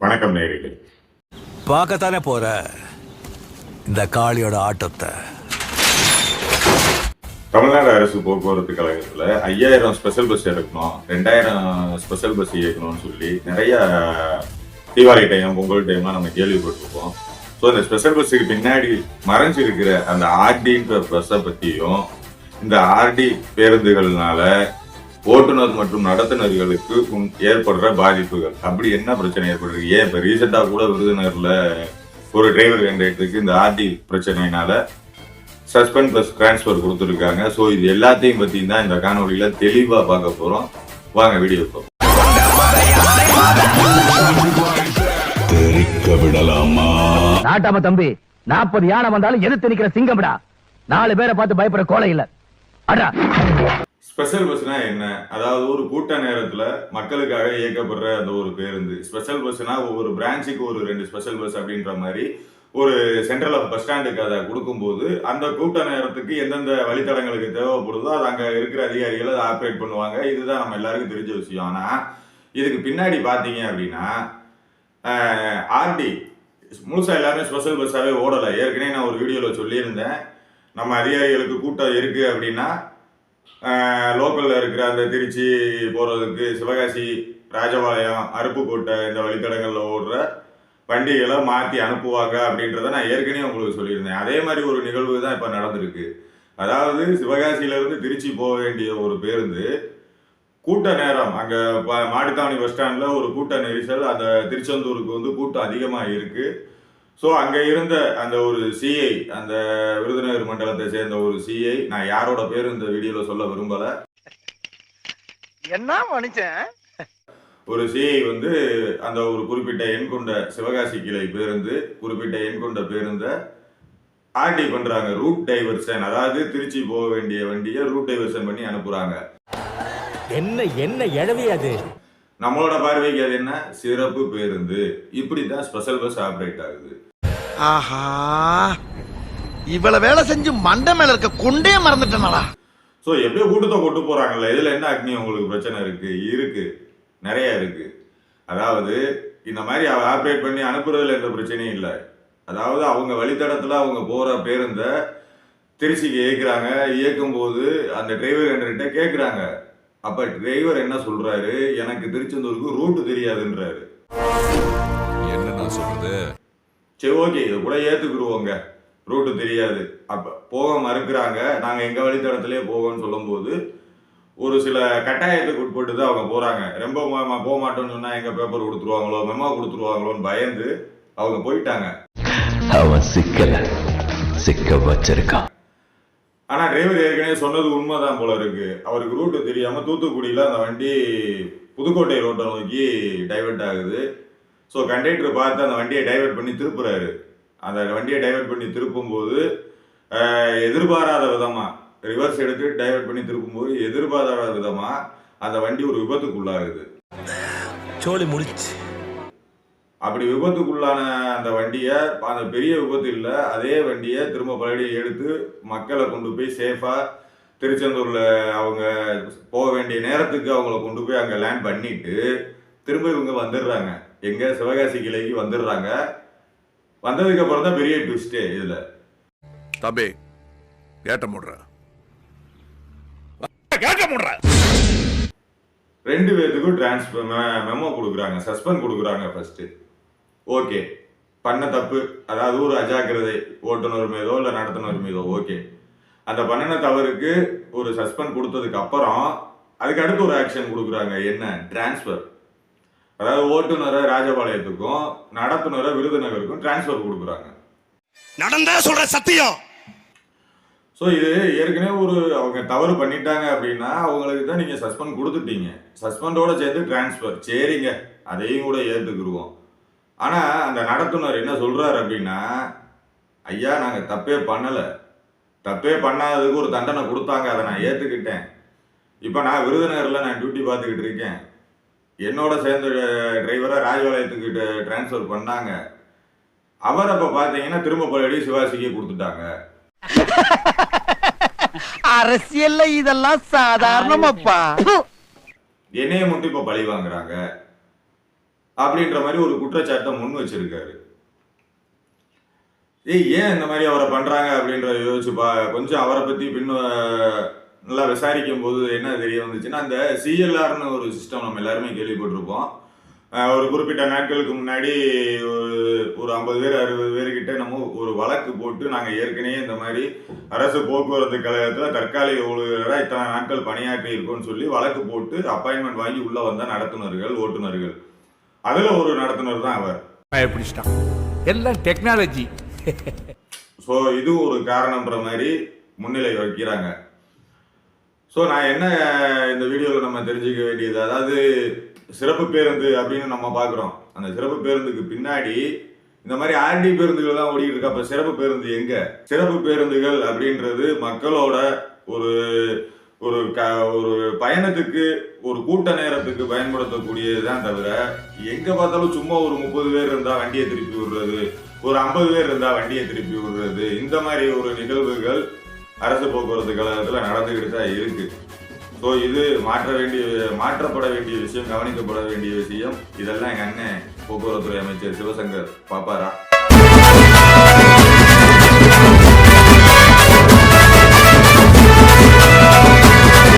வணக்கம் நேரிலே பார்க்கத்தானே போற? இந்த காளியோட ஆட்டத்தை. தமிழ்நாடு அரசு போக்குவரத்து கழகத்துல ஐயாயிரம் ஸ்பெஷல் பஸ் எடுக்கணும் ரெண்டாயிரம் ஸ்பெஷல் பஸ் இயக்கணும்னு சொல்லி நிறைய தீபாவளி டைம் பொங்கல் டைம்லாம் நம்ம கேள்விப்பட்டிருப்போம் ஸோ இந்த ஸ்பெஷல் பஸ்ஸுக்கு பின்னாடி மறைஞ்சிருக்கிற அந்த ஆர்டின்ற பஸ்ஸை பற்றியும் இந்த ஆர்டி பேருந்துகள்னால ஓட்டுநர் மற்றும் நடத்துனர்களுக்கு ஏற்படுற பாதிப்புகள். அப்படி என்ன பிரச்சனை ஏற்படுறது ஏன் இப்போ ரீசெண்டாக கூட விருதுநகர்ல ஒரு டிரைவர் கேண்டிடேட்டுக்கு இந்த ஆர்டி பிரச்சனையினால சஸ்பெண்ட் பிளஸ் டிரான்ஸ்ஃபர் கொடுத்துருக்காங்க. ஸோ இது எல்லாத்தையும் பற்றி தான் இந்த காணொலியில தெளிவாக பார்க்க போகிறோம் வாங்க வீடியோ பார்ப்போம் தெரிக்க விடலாமா? நாட்டாம தம்பி நாற்பது யானை வந்தாலும் எதிர்த்து நிக்கிற சிங்கம்டா. நாலு பேரை பார்த்து பயப்பட கோலை இல்ல. அடா. ஸ்பெஷல் பஸ்னா என்ன? அதாவது ஒரு கூட்ட நேரத்துல மக்களுக்காக இயக்கப்படுற அந்த ஒரு பேருந்து. ஸ்பெஷல் பஸ்னா ஒவ்வொரு பிரான்ச்சுக்கு ஒரு ரெண்டு ஸ்பெஷல் பஸ் அப்படின்ற மாதிரி ஒரு சென்ட்ரல் ஆஃப் பஸ் ஸ்டாண்டுக்கு அதை கொடுக்கும்போது அந்த கூட்ட நேரத்துக்கு எந்தெந்த வழித்தடங்களுக்கு தேவைப்படுதோ அது அங்கே இருக்கிற அதிகாரிகள் அதை ஆப்ரேட் பண்ணுவாங்க. இதுதான் நம்ம எல்லாருக்கும் தெரிஞ்ச விஷயம். ஆனால் இதுக்கு பின்னாடி பார்த்தீங்க அப்படின்னா ஆர்டி முழுசா எல்லாருமே ஸ்பெஷல் பஸ்ஸாகவே ஓடலை. ஏற்கனவே நான் ஒரு வீடியோவில் சொல்லியிருந்தேன். நம்ம அதிகாரிகளுக்கு கூட்டம் இருக்குது அப்படின்னா லோக்கலில் இருக்கிற அந்த திருச்சி போகிறதுக்கு சிவகாசி ராஜபாளையம் அருப்புக்கோட்டை இந்த வழித்தடங்களில் ஓடுற வண்டிகளை மாற்றி அனுப்புவாங்க அப்படின்றத நான் ஏற்கனவே உங்களுக்கு சொல்லியிருந்தேன். அதே மாதிரி ஒரு நிகழ்வு தான் இப்போ நடந்திருக்கு. அதாவது சிவகாசியிலேருந்து திருச்சி போக வேண்டிய ஒரு பேருந்து கூட்ட நேரம். அங்கே மாட்டுத்தாவணி பஸ் ஸ்டாண்டில் ஒரு கூட்ட நெரிசல். அந்த திருச்செந்தூருக்கு வந்து கூட்டம் அதிகமாக இருக்குது ஸோ அங்கே இருந்த அந்த ஒரு சிஐ அந்த விருதுநகர் மண்டலத்தை சேர்ந்த ஒரு சிஐ நான் யாரோட பேரும் இந்த வீடியோவில் சொல்ல விரும்பலை. என்ன மனுஷன்? ஒரு சிஐ வந்து அந்த ஒரு குறிப்பிட்ட எண் கொண்ட சிவகாசி கிளை பேருந்து குறிப்பிட்ட எண் கொண்ட பேருந்தை ஆர்டி பண்றாங்க. ரூட் டைவர்ஷன் அதாவது திருச்சி போக வேண்டிய வண்டியை ரூட் டைவர்ஷன் பண்ணி அனுப்புறாங்க. என்ன என்ன எழவி அது? நம்மளோட பார்வைக்கு அது என்ன? சிறப்பு பேருந்து. இப்படி தான் ஸ்பெஷல் பஸ் ஆப்ரேட் ஆகுது. ஆஹா! இவ்வளவு வேலை செஞ்சு மண்டை மேல இருக்க கொண்டே மறந்துட்டனடா. ஸோ எப்படியோ கூட்டத்தை கொண்டு போறாங்கல்ல இதுல என்ன அக்னி உங்களுக்கு பிரச்சனை இருக்கு? இருக்கு. நிறைய இருக்கு. அதாவது இந்த மாதிரி ஆப்ரேட் பண்ணி அனுப்புறதுல எந்த பிரச்சனையும் இல்லை. அதாவது அவங்க வழித்தடத்துல அவங்க போற பேருந்த திருச்சிக்கு இயக்குறாங்க. இயக்கும் போது அந்த டிரைவர் என்கிட்ட கேட்குறாங்க அப்ப டிரைவர் என்ன சொல்றாரு? எனக்கு திருச்செந்தூருக்கு ரூட் தெரியாதுன்றாரு. என்ன நான் சொல்றது? சரி ஓகே இதை கூட ஏத்துக்கிடுவோங்க. ரூட்டு தெரியாது. அப்ப போக மறுக்கிறாங்க. நாங்க எங்க வழித்தடத்திலே போவோம்னு சொல்லும்போது ஒரு சில கட்டாயத்துக்கு உட்பட்டு தான் அவங்க போறாங்க. ரொம்ப போக மாட்டோம்னு சொன்னா எங்க பேப்பர் கொடுத்துருவாங்களோ மெமோ கொடுத்துருவாங்களோன்னு பயந்து அவங்க போயிட்டாங்க. அவன் சிக்கல சிக்க வச்சிருக்கான். ஆனால் டிரைவர் ஏற்கனவே சொன்னது உண்மைதான் போல இருக்கு. அவருக்கு ரூட்டு தெரியாமல் தூத்துக்குடியில் அந்த வண்டி புதுக்கோட்டை ரோட்டை நோக்கி டைவர்ட் ஆகுது. ஸோ கண்டக்டர் பார்த்து அந்த வண்டியை டைவெர்ட் பண்ணி திருப்புறாரு. அந்த வண்டியை டைவெர்ட் பண்ணி திருப்பும்போது எதிர்பாராத விதமாக ரிவர்ஸ் எடுத்து டைவெர்ட் பண்ணி திருப்பும்போது எதிர்பாராத விதமாக அந்த வண்டி ஒரு விபத்துக்குள்ளாகுது. சோழி முடிச்சு. அப்படி விபத்துக்குள்ளான அந்த வண்டியை அந்த பெரிய விபத்து இல்லை அதே வண்டியை திரும்ப பழைய எடுத்து மக்களை கொண்டு போய் சேஃபாக திருச்செந்தூரில் அவங்க போக வேண்டிய நேரத்துக்கு அவங்கள கொண்டு போய் அங்கே லேண்ட் பண்ணிட்டு திரும்ப இவங்க வந்துடுறாங்க. எங்கே சிவகாசி கிளைக்கு வந்துடுறாங்க. வந்ததுக்கு அப்புறம் தான் பெரிய ட்விஸ்டே இதில். தம்பி கேட்ட முடுற? கேட்ட முடுற? ரெண்டு பேர்த்துக்கும் டிரான்ஸ்ஃபர் மெமோ கொடுக்குறாங்க சஸ்பெண்ட் கொடுக்குறாங்க ஃபர்ஸ்ட் ஓகே. பண்ண தப்பு அதாவது ஒரு அஜாக்கிரதை ஓட்டுநர் மீதோ இல்லை நடத்துனர் மீதோ ஓகே. அந்த பண்ணின தவறுக்கு ஒரு சஸ்பெண்ட் கொடுத்ததுக்கு அப்புறம் அதுக்கு அடுத்து ஒரு ஆக்ஷன் கொடுக்குறாங்க. என்ன? டிரான்ஸ்ஃபர் அதாவது ஓட்டுநரை ராஜபாளையத்துக்கும் நடத்துனரை விருதுநகருக்கும் டிரான்ஸ்ஃபர் கொடுக்குறாங்க. நடந்தா சொல்ற சத்தியம். ஸோ இது ஏற்கனவே ஒரு அவங்க தவறு பண்ணிட்டாங்க அப்படின்னா அவங்களுக்கு தான் நீங்கள் சஸ்பெண்ட் கொடுத்துட்டீங்க. சஸ்பெண்டோட சேர்த்து டிரான்ஸ்ஃபர் சரிங்க. அதையும் கூட ஏற்றுக்குருவோம் ஆனால் அந்த நடத்துனர் என்ன சொல்கிறாரு அப்படின்னா ஐயா நாங்கள் தப்பே பண்ணலை. தப்பே பண்ணாததுக்கு ஒரு தண்டனை கொடுத்தாங்க. அதை நான் ஏற்றுக்கிட்டேன் இப்போ நான் விருதுநகரில் நான் டியூட்டி பார்த்துக்கிட்டு இருக்கேன். என்னோட சேர்ந்த டிரைவரை ராஜபாளையத்துக்கு டிரான்ஸ்ஃபர் பண்ணாங்க. அவர் அப்போ பார்த்தீங்கன்னா திரும்ப பழைய சிவாசிக்கே கொடுத்துட்டாங்க. அரசியல்ல இதெல்லாம் சாதாரணமாப்பா. என்னைய மட்டும் இப்ப பழி வாங்குறாங்க. அப்படின்ற மாதிரி ஒரு குற்றச்சாட்டை முன் வச்சிருக்காரு. ஏய் ஏன் இந்த மாதிரி அவரை பண்றாங்க அப்படின்றத யோசிச்சு பா கொஞ்சம் அவரை பத்தி பின் நல்லா விசாரிக்கும் போது என்ன தெரிய வந்துச்சுன்னா அந்த சிஎல்ஆர்னு ஒரு சிஸ்டம் நம்ம எல்லாருமே கேள்விப்பட்டிருப்போம். ஒரு குறிப்பிட்ட நாட்களுக்கு முன்னாடி ஒரு ஒரு ஐம்பது பேர் அறுபது பேர்கிட்ட நம்ம ஒரு வழக்கு போட்டு நாங்கள் ஏற்கனவே இந்த மாதிரி அரசு போக்குவரத்து கழகத்தில் தற்காலிக ஊழியராக இத்தனை நாட்கள் பணியாற்றி இருக்கோம்னு சொல்லி வழக்கு போட்டு அப்பாயின்மெண்ட் வாங்கி உள்ளே வந்த நடத்துனர்கள் ஓட்டுநர்கள். அதில் ஒரு நடத்துனர் தான் அவர். பயப்பிடிச்சிட்டான். எல்லாம் டெக்னாலஜி ஸோ இது ஒரு காரணம்ன்ற மாதிரி முன்னிலை வைக்கிறாங்க ஸோ நான் என்ன இந்த வீடியோவில் நம்ம தெரிஞ்சுக்க வேண்டியது? அதாவது சிறப்பு பேருந்து அப்படின்னு நம்ம பார்க்குறோம். அந்த சிறப்பு பேருந்துக்கு பின்னாடி இந்த மாதிரி ஆர்டி பேருந்துகள் தான் ஓடிட்டு இருக்கு. அப்போ சிறப்பு பேருந்து எங்க? சிறப்பு பேருந்துகள் அப்படின்றது மக்களோட ஒரு ஒரு க ஒரு பயணத்துக்கு ஒரு கூட்ட நேரத்துக்கு பயன்படுத்தக்கூடியதுதான் தவிர எங்கே பார்த்தாலும் சும்மா ஒரு முப்பது பேர் இருந்தால் வண்டியை திருப்பி விடுறது ஒரு ஐம்பது பேர் இருந்தால் வண்டியை திருப்பி விடுறது இந்த மாதிரி ஒரு நிகழ்வுகள் அரசு போக்குவரத்து கழகத்தில் நடந்துக்கிட்டு தான் இருக்குது ஸோ இது மாற்ற வேண்டிய மாற்றப்பட வேண்டிய விஷயம் கவனிக்கப்பட வேண்டிய விஷயம். இதெல்லாம் எங்கள் அண்ணன் போக்குவரத்துறை அமைச்சர் சிவசங்கர் பாப்பாரா?